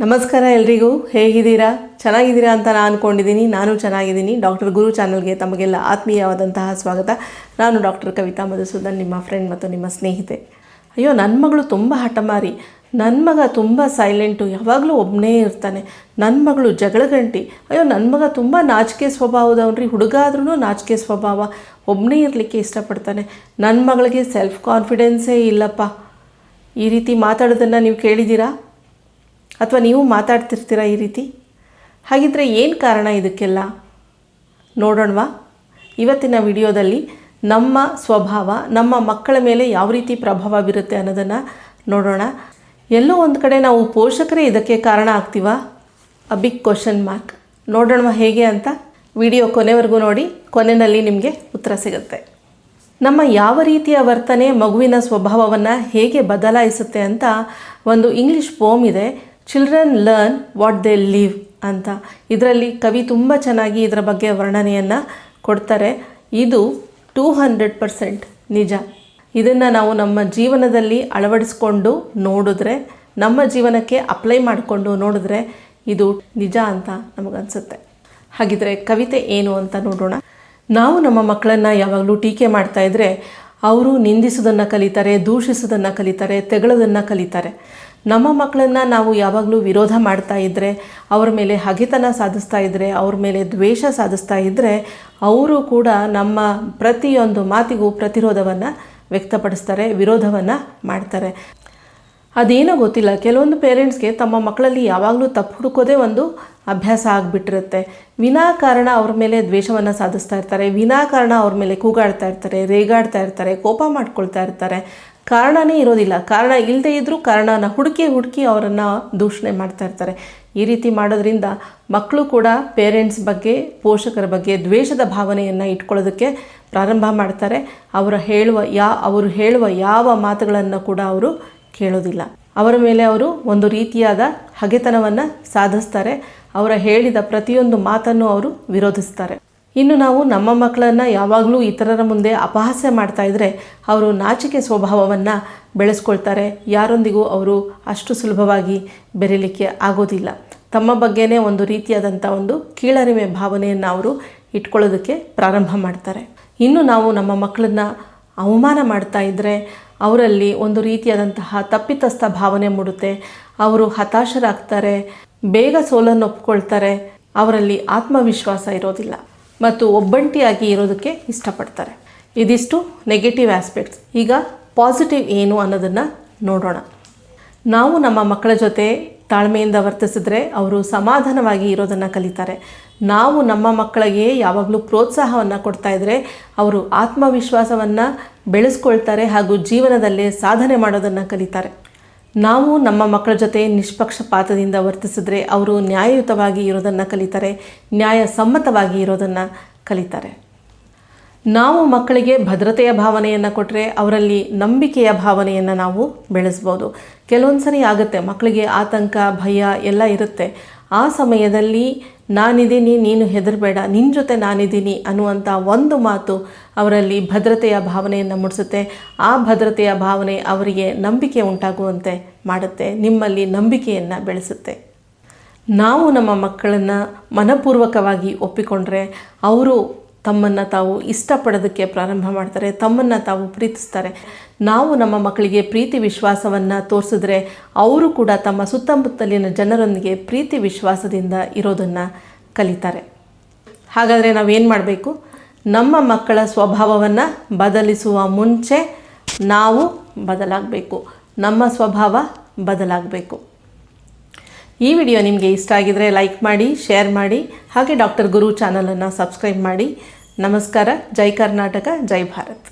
ನಮಸ್ಕಾರ ಎಲ್ರಿಗೂ. ಹೇಗಿದ್ದೀರಾ? ಚೆನ್ನಾಗಿದ್ದೀರಾ ಅಂತ ನಾನು ಅಂದ್ಕೊಂಡಿದ್ದೀನಿ ನಾನು ಚೆನ್ನಾಗಿದ್ದೀನಿ. ಡಾಕ್ಟರ್ ಗುರು ಚಾನಲ್ಗೆ ತಮಗೆಲ್ಲ ಆತ್ಮೀಯವಾದಂತಹ ಸ್ವಾಗತ. ನಾನು ಡಾಕ್ಟರ್ ಕವಿತಾ ಮಧುಸೂದನ್, ನಿಮ್ಮ ಫ್ರೆಂಡ್ ಮತ್ತು ನಿಮ್ಮ ಸ್ನೇಹಿತೆ. ಅಯ್ಯೋ ನನ್ನ ಮಗಳು ತುಂಬ ಹಠಮಾರಿ. ನನ್ನ ಮಗ ತುಂಬ ಸೈಲೆಂಟು ಯಾವಾಗಲೂ ಒಬ್ಬನೇ ಇರ್ತಾನೆ. ನನ್ನ ಮಗಳು ಜಗಳಗಂಟಿ. ಅಯ್ಯೋ ನನ್ನ ಮಗ ತುಂಬ ನಾಚಿಕೆ ಸ್ವಭಾವದವನ್ರಿ. ಹುಡುಗ ಆದ್ರೂ ನಾಚಿಕೆ ಸ್ವಭಾವ. ಒಬ್ಬನೇ ಇರಲಿಕ್ಕೆ ಇಷ್ಟಪಡ್ತಾನೆ. ನನ್ನ ಮಗಳಿಗೆ ಸೆಲ್ಫ್ ಕಾನ್ಫಿಡೆನ್ಸೇ ಇಲ್ಲಪ್ಪ. ಈ ರೀತಿ ಮಾತಾಡೋದನ್ನು ನೀವು ಕೇಳಿದ್ದೀರಾ? ಅಥವಾ ನೀವು ಮಾತಾಡ್ತಿರ್ತೀರಾ ಈ ರೀತಿ? ಹಾಗಿದ್ರೆ ಏನು ಕಾರಣ ಇದಕ್ಕೆಲ್ಲ? ನೋಡೋಣವಾ? ಇವತ್ತಿನ ವಿಡಿಯೋದಲ್ಲಿ ನಮ್ಮ ಸ್ವಭಾವ, ನಮ್ಮ ಮಕ್ಕಳ ಮೇಲೆ ಯಾವ ರೀತಿ ಪ್ರಭಾವ ಬೀರುತ್ತೆ ಅನ್ನೋದನ್ನು ನೋಡೋಣ. ಎಲ್ಲೋ ಒಂದು ಕಡೆ ನಾವು ಪೋಷಕರೇ ಇದಕ್ಕೆ ಕಾರಣ ಆಗ್ತೀವಾ? ಅ ಬಿಗ್ ಕ್ವಶನ್ ಮಾರ್ಕ್ ನೋಡೋಣವಾ ಹೇಗೆ ಅಂತ? ವಿಡಿಯೋ ಕೊನೆವರೆಗೂ ನೋಡಿ, ಕೊನೆಯಲ್ಲಿ ನಿಮಗೆ ಉತ್ತರ ಸಿಗುತ್ತೆ. ನಮ್ಮ ಯಾವ ರೀತಿಯ ವರ್ತನೆ ಮಗುವಿನ ಸ್ವಭಾವವನ್ನು ಹೇಗೆ ಬದಲಾಯಿಸುತ್ತೆ ಅಂತ ಒಂದು ಇಂಗ್ಲೀಷ್ ಪೋಮ್ ಇದೆ. Children learn what they live ಅಂತ. ಇದರಲ್ಲಿ ಕವಿ ತುಂಬ ಚೆನ್ನಾಗಿ ಇದರ ಬಗ್ಗೆ ವರ್ಣನೆಯನ್ನು ಕೊಡ್ತಾರೆ. ಇದು ಟೂ ಹಂಡ್ರೆಡ್ ಪರ್ಸೆಂಟ್ ನಿಜ. ಇದನ್ನು ನಾವು ನಮ್ಮ ಜೀವನದಲ್ಲಿ ಅಳವಡಿಸ್ಕೊಂಡು ನೋಡಿದ್ರೆ, ನಮ್ಮ ಜೀವನಕ್ಕೆ ಅಪ್ಲೈ ಮಾಡಿಕೊಂಡು ನೋಡಿದ್ರೆ ಇದು ನಿಜ ಅಂತ ನಮಗನ್ಸುತ್ತೆ. ಹಾಗಿದ್ರೆ ಕವಿತೆ ಏನು ಅಂತ ನೋಡೋಣ. ನಾವು ನಮ್ಮ ಮಕ್ಕಳನ್ನು ಯಾವಾಗಲೂ ಟೀಕೆ ಮಾಡ್ತಾ ಇದ್ದರೆ ಅವರು ನಿಂದಿಸೋದನ್ನು ಕಲಿತಾರೆ, ದೂಷಿಸೋದನ್ನು ಕಲಿತಾರೆ, ತೆಗಳೋದನ್ನು ಕಲಿತಾರೆ. ನಮ್ಮ ಮಕ್ಕಳನ್ನು ನಾವು ಯಾವಾಗಲೂ ವಿರೋಧ ಮಾಡ್ತಾ ಇದ್ದರೆ ಅವ್ರ ಮೇಲೆ ಹಗೆತನ ಸಾಧಿಸ್ತಾ ಇದ್ದರೆ ಅವ್ರ ಮೇಲೆ ದ್ವೇಷ ಸಾಧಿಸ್ತಾ ಇದ್ದರೆ ಅವರು ಕೂಡ ನಮ್ಮ ಪ್ರತಿಯೊಂದು ಮಾತಿಗೂ ಪ್ರತಿರೋಧವನ್ನು ವ್ಯಕ್ತಪಡಿಸ್ತಾರೆ, ವಿರೋಧವನ್ನು ಮಾಡ್ತಾರೆ. ಅದೇನೋ ಗೊತ್ತಿಲ್ಲ. ಕೆಲವೊಂದು ಪೇರೆಂಟ್ಸ್ಗೆ ತಮ್ಮ ಮಕ್ಕಳಲ್ಲಿ ಯಾವಾಗಲೂ ತಪ್ಪು ಹುಡುಕೋದೇ ಒಂದು ಅಭ್ಯಾಸ ಆಗಿಬಿಟ್ಟಿರುತ್ತೆ. ವಿನಾಕಾರಣ ಅವ್ರ ಮೇಲೆ ದ್ವೇಷವನ್ನು ಸಾಧಿಸ್ತಾ ಇರ್ತಾರೆ ವಿನಾಕಾರಣ ಅವ್ರ ಮೇಲೆ ಕೂಗಾಡ್ತಾ ಇರ್ತಾರೆ, ರೇಗಾಡ್ತಾ ಇರ್ತಾರೆ, ಕೋಪ ಮಾಡ್ಕೊಳ್ತಾ ಇರ್ತಾರೆ. ಕಾರಣನೇ ಇರೋದಿಲ್ಲ. ಕಾರಣ ಇಲ್ಲದೇ ಇದ್ದರೂ ಕಾರಣನ ಹುಡುಕಿ ಹುಡುಕಿ ಅವರನ್ನು ದೂಷಣೆ ಮಾಡ್ತಾ ಇರ್ತಾರೆ. ಈ ರೀತಿ ಮಾಡೋದ್ರಿಂದ ಮಕ್ಕಳು ಕೂಡ ಪೇರೆಂಟ್ಸ್ ಬಗ್ಗೆ, ಪೋಷಕರ ಬಗ್ಗೆ ದ್ವೇಷದ ಭಾವನೆಯನ್ನು ಇಟ್ಕೊಳ್ಳೋದಕ್ಕೆ ಪ್ರಾರಂಭ ಮಾಡ್ತಾರೆ. ಅವರ ಹೇಳುವ ಯಾ, ಅವರು ಹೇಳುವ ಯಾವ ಮಾತುಗಳನ್ನು ಕೂಡ ಅವರು ಕೇಳೋದಿಲ್ಲ. ಅವರ ಮೇಲೆ ಅವರು ಒಂದು ರೀತಿಯಾದ ಹಗೆತನವನ್ನು ಸಾಧಿಸ್ತಾರೆ. ಅವರ ಹೇಳಿದ ಪ್ರತಿಯೊಂದು ಮಾತನ್ನು ಅವರು ವಿರೋಧಿಸ್ತಾರೆ. ಇನ್ನು ನಾವು ನಮ್ಮ ಮಕ್ಕಳನ್ನು ಯಾವಾಗಲೂ ಇತರರ ಮುಂದೆ ಅಪಹಾಸ್ಯ ಮಾಡ್ತಾ ಇದ್ದರೆ ಅವರು ನಾಚಿಕೆ ಸ್ವಭಾವವನ್ನು ಬೆಳೆಸ್ಕೊಳ್ತಾರೆ. ಯಾರೊಂದಿಗೂ ಅವರು ಅಷ್ಟು ಸುಲಭವಾಗಿ ಬೆರೀಲಿಕ್ಕೆ ಆಗೋದಿಲ್ಲ. ತಮ್ಮ ಬಗ್ಗೆನೇ ಒಂದು ರೀತಿಯಾದಂಥ ಒಂದು ಕೀಳರಿಮೆ ಭಾವನೆಯನ್ನು ಅವರು ಇಟ್ಕೊಳ್ಳೋದಕ್ಕೆ ಪ್ರಾರಂಭ ಮಾಡ್ತಾರೆ. ಇನ್ನು ನಾವು ನಮ್ಮ ಮಕ್ಕಳನ್ನು ಅವಮಾನ ಮಾಡ್ತಾ ಇದ್ದರೆ ಅವರಲ್ಲಿ ಒಂದು ರೀತಿಯಾದಂತಹ ತಪ್ಪಿತಸ್ಥ ಭಾವನೆ ಮೂಡುತ್ತೆ. ಅವರು ಹತಾಶರಾಗ್ತಾರೆ, ಬೇಗ ಸೋಲನ್ನು ಒಪ್ಕೊಳ್ತಾರೆ, ಅವರಲ್ಲಿ ಆತ್ಮವಿಶ್ವಾಸ ಇರೋದಿಲ್ಲ. ಮತ್ತು ಒಬ್ಬಂಟಿಯಾಗಿ ಇರೋದಕ್ಕೆ ಇಷ್ಟಪಡ್ತಾರೆ. ಇದಿಷ್ಟು ನೆಗೆಟಿವ್ ಆಸ್ಪೆಕ್ಟ್ಸ್ ಈಗ ಪಾಸಿಟಿವ್ ಏನು ಅನ್ನೋದನ್ನು ನೋಡೋಣ. ನಾವು ನಮ್ಮ ಮಕ್ಕಳ ಜೊತೆ ತಾಳ್ಮೆಯಿಂದ ವರ್ತಿಸಿದ್ರೆ ಅವರು ಸಮಾಧಾನವಾಗಿ ಇರೋದನ್ನು ಕಲಿತಾರೆ. ನಾವು ನಮ್ಮ ಮಕ್ಕಳಿಗೆ ಯಾವಾಗಲೂ ಪ್ರೋತ್ಸಾಹವನ್ನು ಕೊಡ್ತಾ ಇದ್ದರೆ ಅವರು ಆತ್ಮವಿಶ್ವಾಸವನ್ನು ಬೆಳೆಸ್ಕೊಳ್ತಾರೆ ಹಾಗೂ ಜೀವನದಲ್ಲಿ ಸಾಧನೆ ಮಾಡೋದನ್ನು ಕಲಿತಾರೆ. ನಾವು ನಮ್ಮ ಮಕ್ಕಳ ಜೊತೆ ನಿಷ್ಪಕ್ಷಪಾತದಿಂದ ವರ್ತಿಸಿದ್ರೆ ಅವರು ನ್ಯಾಯಯುತವಾಗಿ ಇರೋದನ್ನು ಕಲಿತಾರೆ, ನ್ಯಾಯಸಮ್ಮತವಾಗಿ ಇರೋದನ್ನು ಕಲಿತಾರೆ. ನಾವು ಮಕ್ಕಳಿಗೆ ಭದ್ರತೆಯ ಭಾವನೆಯನ್ನು ಕೊಟ್ಟರೆ ಅವರಲ್ಲಿ ನಂಬಿಕೆಯ ಭಾವನೆಯನ್ನು ನಾವು ಬೆಳೆಸ್ಬೋದು. ಕೆಲವೊಂದು ಸರಿ ಆಗುತ್ತೆ ಮಕ್ಕಳಿಗೆ ಆತಂಕ, ಭಯ ಎಲ್ಲ ಇರುತ್ತೆ. ಆ ಸಮಯದಲ್ಲಿ ನಾನಿದ್ದೀನಿ, ನೀನು ಹೆದರಬೇಡ ನಿನ್ನ ಜೊತೆ ನಾನಿದ್ದೀನಿ ಅನ್ನುವಂಥ ಒಂದು ಮಾತು ಅವರಲ್ಲಿ ಭದ್ರತೆಯ ಭಾವನೆಯನ್ನು ಮೂಡಿಸುತ್ತೆ. ಆ ಭದ್ರತೆಯ ಭಾವನೆ ಅವರಿಗೆ ನಂಬಿಕೆ ಉಂಟಾಗುವಂತೆ ಮಾಡುತ್ತೆ, ನಿಮ್ಮಲ್ಲಿ ನಂಬಿಕೆಯನ್ನು ಬೆಳೆಸುತ್ತೆ. ನಾವು ನಮ್ಮ ಮಕ್ಕಳನ್ನು ಮನಪೂರ್ವಕವಾಗಿ ಒಪ್ಪಿಕೊಂಡ್ರೆ ಅವರು ತಮ್ಮನ್ನು ತಾವು ಇಷ್ಟಪಡೋದಕ್ಕೆ ಪ್ರಾರಂಭ ಮಾಡ್ತಾರೆ, ತಮ್ಮನ್ನು ತಾವು ಪ್ರೀತಿಸ್ತಾರೆ. ನಾವು ನಮ್ಮ ಮಕ್ಕಳಿಗೆ ಪ್ರೀತಿ ವಿಶ್ವಾಸವನ್ನು ತೋರಿಸಿದ್ರೆ ಅವರು ಕೂಡ ತಮ್ಮ ಸುತ್ತಮುತ್ತಲಿನ ಜನರೊಂದಿಗೆ ಪ್ರೀತಿ ವಿಶ್ವಾಸದಿಂದ ಇರೋದನ್ನು ಕಲಿತಾರೆ. ಹಾಗಾದರೆ ನಾವೇನು ಮಾಡಬೇಕು? ನಮ್ಮ ಮಕ್ಕಳ ಸ್ವಭಾವವನ್ನು ಬದಲಿಸುವ ಮುಂಚೆ ನಾವು ಬದಲಾಗಬೇಕು. ನಮ್ಮ ಸ್ವಭಾವ ಬದಲಾಗಬೇಕು. ಈ ವಿಡಿಯೋ ನಿಮಗೆ ಇಷ್ಟ ಆಗಿದರೆ ಲೈಕ್ ಮಾಡಿ, ಶೇರ್ ಮಾಡಿ, ಹಾಗೆ ಡಾಕ್ಟರ್ ಗುರು ಚಾನಲನ್ನು ಸಬ್ಸ್ಕ್ರೈಬ್ ಮಾಡಿ. ನಮಸ್ಕಾರ. ಜೈ ಕರ್ನಾಟಕ ಜೈ ಭಾರತ್.